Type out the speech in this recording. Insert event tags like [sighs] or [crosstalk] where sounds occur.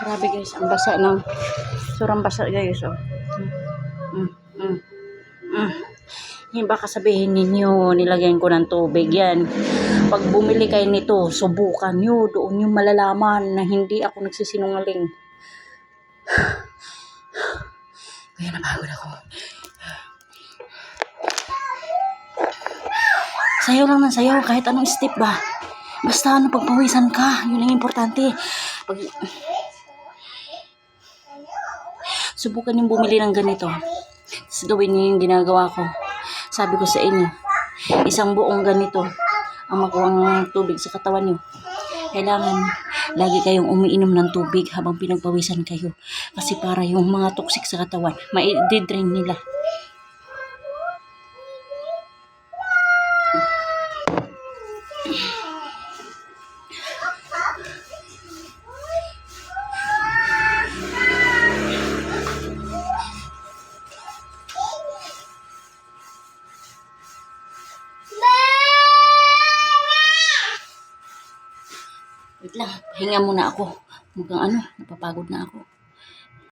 Grabe guys, ang basa ng surang basa guys. Oh. Mm, mm, mm. Hindi baka sabihin ninyo, nilagyan ko ng tubig yan. Pag bumili kayo nito, subukan nyo. Doon yung malalaman na hindi ako nagsisinungaling. [sighs] Kaya napagod ako. Sayaw lang ng sayaw, kahit anong step ba. Basta ano, pagpawisan ka, yun ang importante. Pag... Subukan yung bumili ng ganito. Tapos gawin niyo yung ginagawa ko. Sabi ko sa inyo, isang buong ganito ang makuha ng tubig sa katawan niyo. Kailangan lagi kayong umiinom ng tubig habang pinagpawisan kayo. Kasi para yung mga toxic sa katawan, ma-drain nila. Wait lang, hinga muna ako. Mukhang ano, napapagod na ako.